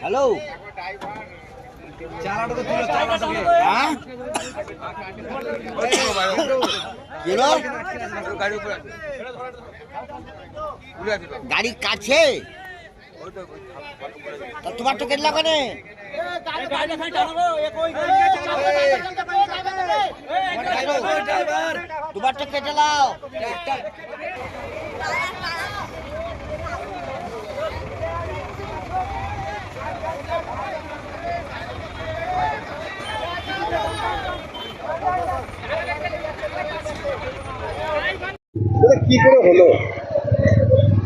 Hello হ্যাঁ? গাড়ির কাছে তা তোমার তো কেটলা কেন তোমার তো কেটে লাও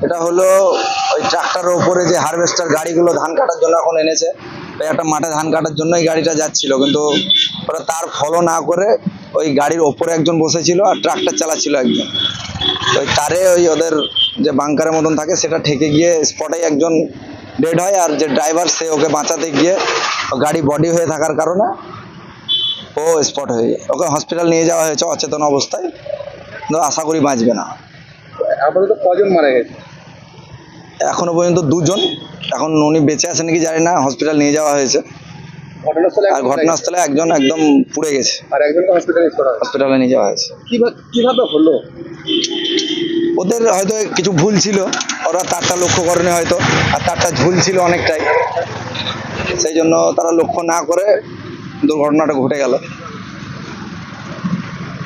এটা হলো? ওই ট্রাক্টরের উপরে যে হারভেস্টার গাড়িগুলো ধান কাটার জন্য এখন এনেছে। একটা মাঠে ধান কাটার জন্যই গাড়িটা যাচ্ছিল, কিন্তু ওরা তার ফলো না করে ওই গাড়ির ওপরে একজন বসেছিল আর ট্রাক্টর চালাচ্ছিল একজন। ওই তারে ওই ওদের যে বাংকারের মতন থাকে সেটা ঠেকে গিয়ে স্পটে একজন ডেড হয় আর যে ড্রাইভার সে ওকে বাঁচাতে গিয়ে গাড়ি বডি হয়ে থাকার কারণে ও স্পট হয়ে যায়। ওকে হসপিটাল নিয়ে যাওয়া হয়েছে অচেতন অবস্থায়। আশা করি বাঁচবে না। আপাতত কজন মারা গেছে? এখনও পর্যন্ত দুজন। এখন উনি বেঁচে আছে নাকি জানি না হসপিটাল নিয়ে যাওয়া হয়েছে। ঘটনাস্থলে আর ঘটনাস্থলে একজন একদম পুড়ে গেছে। আর একজনকে হসপিটালে হসপিটালে নিয়ে যাওয়া হয়েছে। কীভাবে কীভাবে হলো? ওদের হয়তো কিছু ভুল ছিল। ওরা তারটা লক্ষ্য করেনি হয়তো। আর তারটা ঝুল ছিল অনেকটাই। সেই জন্য তারা লক্ষ্য না করে দুর্ঘটনাটা ঘটে গেল ইলেকট্রিক অফিসে গাড়ি দেখলাম অনেক দেরি ছিল।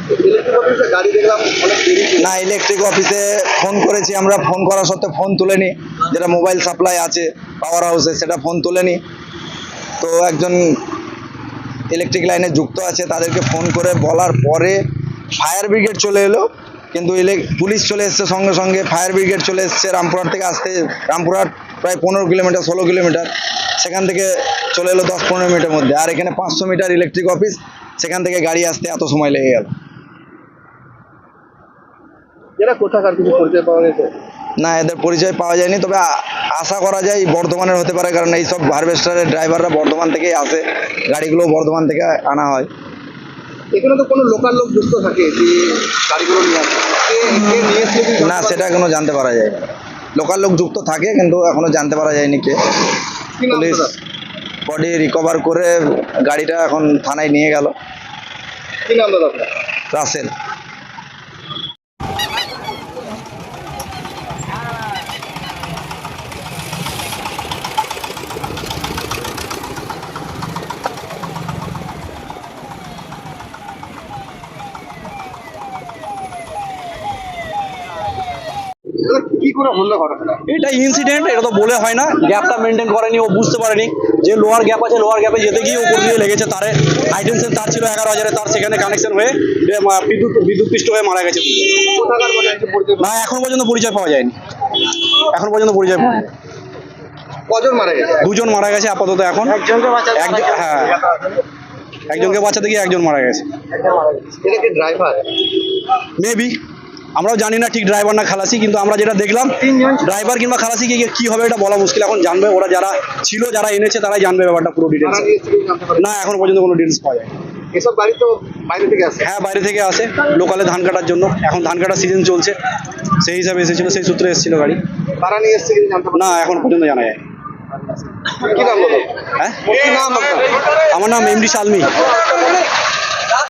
না ইলেকট্রিক অফিসে ফোন করেছি, আমরা ফোন করা সত্ত্বেও ফোন তুলেনি। যেটা মোবাইল সাপ্লাই আছে পাওয়ার হাউসে সেটা ফোন তুলেনি। তো একজন ইলেকট্রিক লাইনে যুক্ত আছে, তাদেরকে ফোন করে বলার পরে ফায়ার ব্রিগেড চলে এলো। কিন্তু ইলেক পুলিশ চলে এসছে সঙ্গে সঙ্গে। ফায়ার ব্রিগেড চলে এসছে রামপুরহাট থেকে আসতে। রামপুরহাট প্রায় পনেরো কিলোমিটার, ষোলো কিলোমিটার। সেখান থেকে চলে এলো দশ পনেরো মিনিটের মধ্যে। আর এখানে পাঁচশো মিটার ইলেকট্রিক অফিস সেখান থেকে গাড়ি আসতে এত সময় লেগে গেল। এরা কোথাকার কিছু পরিচয় পাওয়া গেছে? না এদের পরিচয় পাওয়া যায়নি তবে আশা করা যায় বর্ধমানের হতে পারে কারণ এইসব হারভেস্টারের ড্রাইভাররা বর্ধমান থেকেই আসে গাড়িগুলো বর্ধমান থেকে আনা হয়। এখানে তো কোনো লোকাল লোক যুক্ত থাকে যে গাড়িগুলো নিয়ে আসে। না সেটা এখনও জানতে পারা যায় লোকাল লোক যুক্ত থাকে কিন্তু এখনও জানতে পারা যায়নি কে? পুলিশ বডি রিকভার করে গাড়িটা এখন থানায় নিয়ে গেল? রাসেল। কি করে হলো ঘটনা এটা ইনসিডেন্ট এটা তো বলে হয় না। গ্যাপটা মেনটেন করেনি ও বুঝতে পারেনি যে লোয়ার গ্যাপ আছে লোয়ার গ্যাপে যেতে গিয়ে উপর দিয়ে লেগেছে তারে। হাইটেনশন তার ছিল এগারো হাজারে তার সেখানে কানেকশন হয়ে বিদ্যুৎ বিদ্যুৎ পৃষ্ঠ হয়ে মারা গেছে। পরিচয় না এখন পর্যন্ত পরিচয় পাওয়া যায়নি। এখন পর্যন্ত পরিচয় পাওয়া যায়নি। কজন মারা গেছে? দুজন মারা গেছে আপাতত এখন। একজনকে বাঁচাতে একজন হ্যাঁ। একজনকে বাঁচাতে গিয়ে একজন মারা গেছে। এটা কি ড্রাইভার মেবি আমরাও জানি না ঠিক ড্রাইভার না খালাসি কিন্তু আমরা যেটা দেখলাম ড্রাইভার কিংবা খালাসি গিয়ে কি হবে এটা বলা মুশকিল। এখন জানবে ওরা যারা ছিল যারা এনেছে তারাই জানবে ব্যাপারটা পুরো ডিটেলস না এখন পর্যন্ত কোনো ডিটেলস পাওয়া যায় এসব গাড়ি তো বাইরে থেকে আসে। হ্যাঁ বাইরে থেকে আসে। লোকালে ধান কাটার জন্য। এখন ধান কাটার সিজন চলছে। সেই হিসাবে এসেছিল সেই সূত্রে এসেছিল গাড়ি। তারা নিয়ে এসছে না এখন পর্যন্ত জানা যায়। হ্যাঁ? আমার নাম এমডি শালমি